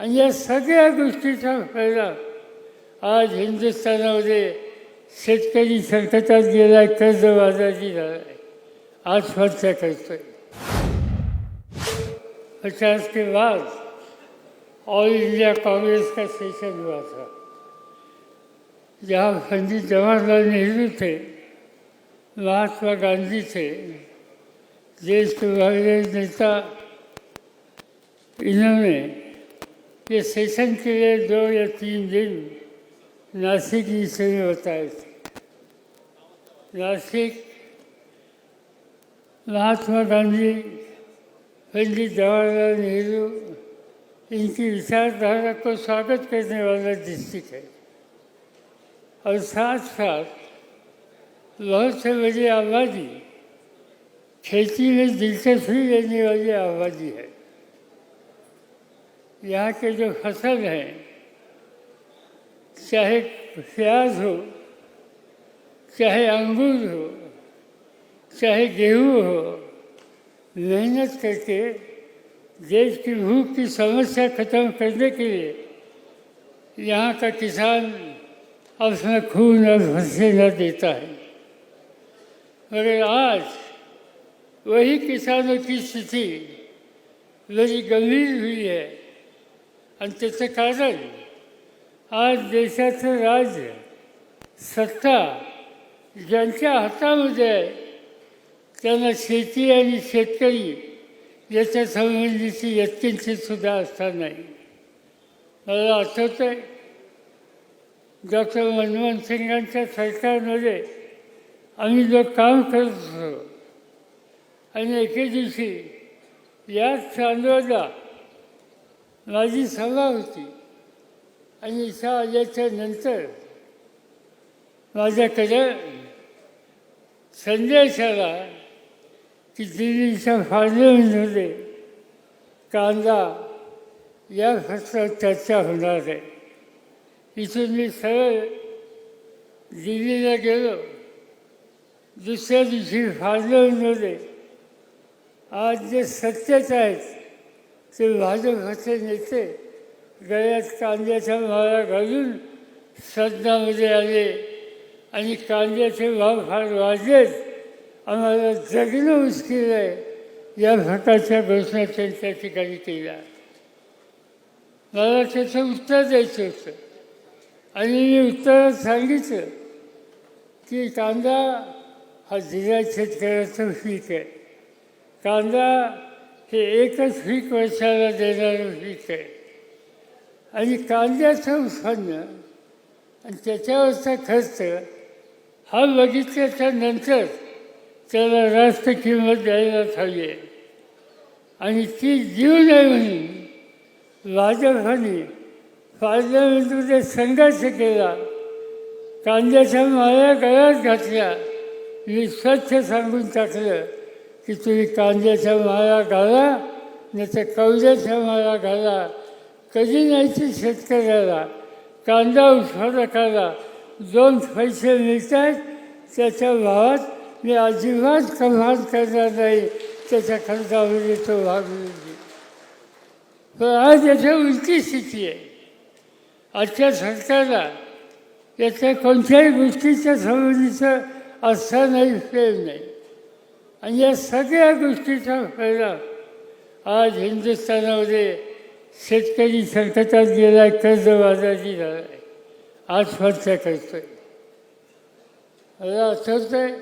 आणि या सगळ्या गोष्टीचा फायदा आज हिंदुस्थानामध्ये शेतकरी संकटात गेला कर्जबाजारी झाला आहे आत्महत्या करतो पचास के बाद ऑल इंडिया कांग्रेस का सेशन हुआ था जहाँ पंडित जवाहरलाल नेहरू थे महात्मा गांधी थे देश के बड़े नेता इन्होंने ये सेशन के लिए दो या तीन दिन नासिक से में बताए थे नासिक महात्मा गांधी पंडित जवाहरलाल नेहरू इनकी विचारधारा को स्वागत करने वाला डिस्ट्रिक्ट है और साथ साथ बहुत से बड़ी आबादी खेती में दिलचस्पी लेने वाली आबादी है यहाँ के जो फसल हैं चाहे प्याज हो चाहे अंगूर हो चाहे गेहूँ हो मेहनत करके देश की भूख की समस्या खत्म करने के लिए यहाँ का किसान अपना खून और पसीना देता है। मगर आज वही किसानों की स्थिति बड़ी गंभीर हुई है। आणि त्याचं कारण आज देशाचं राज्य सत्ता ज्यांच्या हातामध्ये आहे त्यांना शेती आणि शेतकरी याच्या संबंधीची यत्किंचित सुद्धा असता नाही. मला आठवतं आहे डॉक्टर मनमोहन सिंगांच्या सरकारमध्ये आम्ही जो काम करत होतो आणि एके दिवशी याच चांदोला माझी सभा होती. आणि इथं आल्याच्यानंतर माझ्याकडे संदेश आला की दिल्लीच्या पार्लमेंटमध्ये कांदा या फसलावर चर्चा होणार आहे. इथून मी सरळ दिल्लीला गेलो. दुसऱ्या दिवशी पार्लमेंटमध्ये आज जे सत्यच आहेत ते भाजपचे नेते गळ्यात कांद्याच्या माळा घालून सदनामध्ये आले. आणि कांद्याचे भाव फार वाढलेत आम्हाला जगणं मुश्किल आहे. या प्रकारच्या घोषणा त्यांच्या ठिकाणी केल्या मला त्याचं उत्तर द्यायचं होतं. आणि मी उत्तरात सांगितलं की कांदा हा जिल्ह्यात शेतकऱ्याचं पीक आहे. कांदा हे एकच पीक वर्षाला देणारं पीक आहे. आणि कांद्याचं उत्पन्न आणि त्याच्यावरचा खर्च हा बघितल्याच्या नंतर त्याला रास्त किंमत द्यायला हवी आहे. आणि ती जीव नये म्हणून भाजपाने पार्लमेंटमध्ये संघर्ष केला. कांद्याच्या माळ्या गळ्यात घातल्या. मी स्वच्छ सांगून टाकलं. की तुम्ही कांद्याच्या माळा घाला नाही तर कवड्याच्या माळा घाला. कधी नाही शेतकऱ्याला? कांदा उत्पादकाला दोन पैसे मिळतात त्याच्या भावात मी अजिबात कमाल करणार नाही. त्याच्या खर्चामध्ये तो भाग मिळते पण आज याच्या उलटी स्थिती आहे. आजच्या सरकारला याच्या कोणत्याही गोष्टीच्या संबंधीचं असं नाही फेल नाही. आणि या सगळ्या गोष्टीचा फायदा आज हिंदुस्थानामध्ये शेतकरी संकटात गेला आहे कर्जबाजारी झाला आहे आत्महत्या आहे मला आठवतं आहे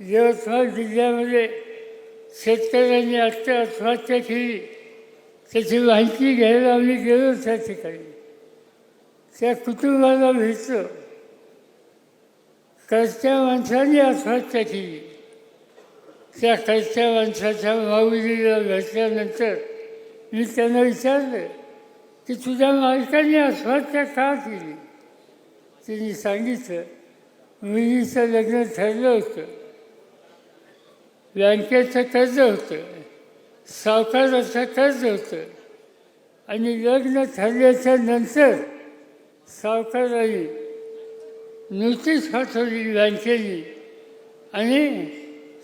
यवतमाळ जिल्ह्यामध्ये शेतकऱ्यांनी आत्ता आत्महत्या केली त्याची माहिती घ्यायला आम्ही गेलो त्या ठिकाणी. त्या कुटुंबाला भेटलो. कर्त्या माणसाने आत्महत्या केली. त्या कर्त्या माणसाच्या माऊलीला भेटल्यानंतर मी त्यांना विचारलं की तुझ्या मालकाने आत्महत्या का केली? तिने सांगितलं मुलीचं लग्न ठरलं होतं. बँकेचं कर्ज होतं. सावकाराचं कर्ज होतं. आणि लग्न ठरल्याच्या नंतर सावकाराने नोटीस पाठवली बँकेने आणि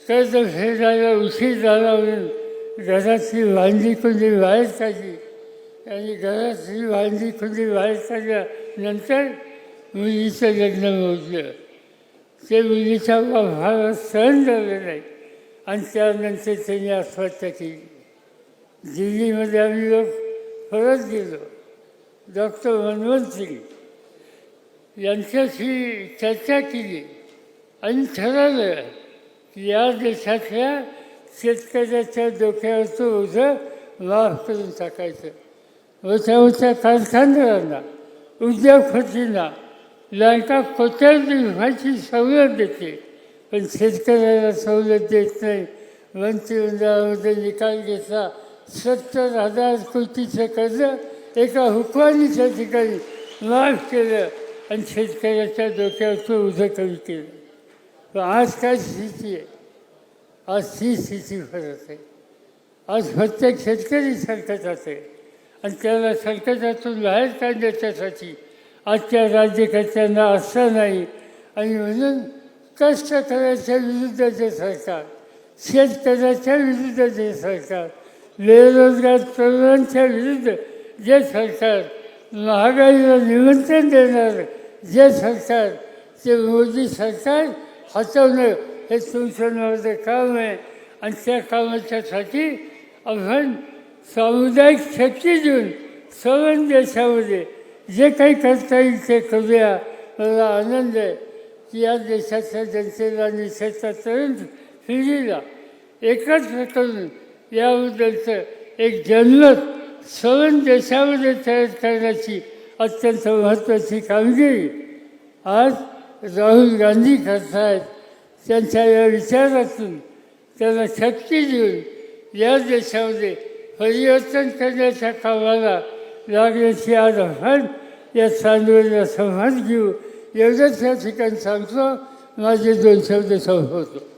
तर कर्ज झालं उशीर झाला म्हणून घरातली भांडी कुंडी बाहेर काढली. आणि घरातली वांदी खुली बाहेर काढल्यानंतर मुलीचं लग्न मोजलं ते मुलीचा भाव सहन झालं नाही. आणि त्यानंतर त्यांनी आत्महत्या केली. दिल्लीमध्ये आम्ही लोक परत गेलो. डॉक्टर मनमोहन सिंग यांच्याशी चर्चा केली. आणि ठरवलं या देशातल्या शेतकऱ्याच्या डोक्यावरचं ओझं माफ करून टाकायचं. मोठ्या मोठ्या कारखानदारांना उद्योगपतींना लायका कोट्यावधी व्हायची सवलत देते. पण शेतकऱ्याला सवलत देत नाही. मंत्रिमंडळामध्ये निकाल घेतला. सत्तर हजार कोटीचं कर्ज एका हुकवानीच्या ठिकाणी माफ केलं आणि शेतकऱ्याच्या डोक्यावरचं उझं कमी केलं. पण आज काय स्थिती आहे? आज ही स्थिती फरक आहे. आज प्रत्येक शेतकरी संकटात आहे. आणि त्याला संकटातून बाहेर काढण्याच्यासाठी आजच्या राज्यकर्त्यांना असं नाही. आणि म्हणून कष्ट करायच्या विरुद्धचे सरकार शेतकऱ्याच्या विरुद्ध जे सरकार बेरोजगार तरुणांच्या विरुद्ध जे सरकार महागाईला निमंत्रण देणार जे सरकार ते मोदी सरकार हटवणं हे तुमचं नव्हतं काम आहे आणि त्या कामाच्यासाठी आपण सामुदायिक शक्ती देऊन सर्व देशामध्ये जे काही करता येईल ते करूया. मला आनंद आहे की या देशाच्या जनतेला आणि तरुण पिढीला एकत्र करून याबद्दलचं एक जनमत सर्व देशामध्ये तयार करण्याची अत्यंत महत्त्वाची कामगिरी. आज राहुल गांधी करतायत त्यांच्या या विचारातून त्यांना शक्ती देऊन या देशामध्ये परिवर्तन करण्याच्या कामाला लागण्याची आज आव्हान या चांदवडीला संवाद घेऊ. एवढंच या ठिकाणी सांगतो. माझे दोन शब्द संपवतो.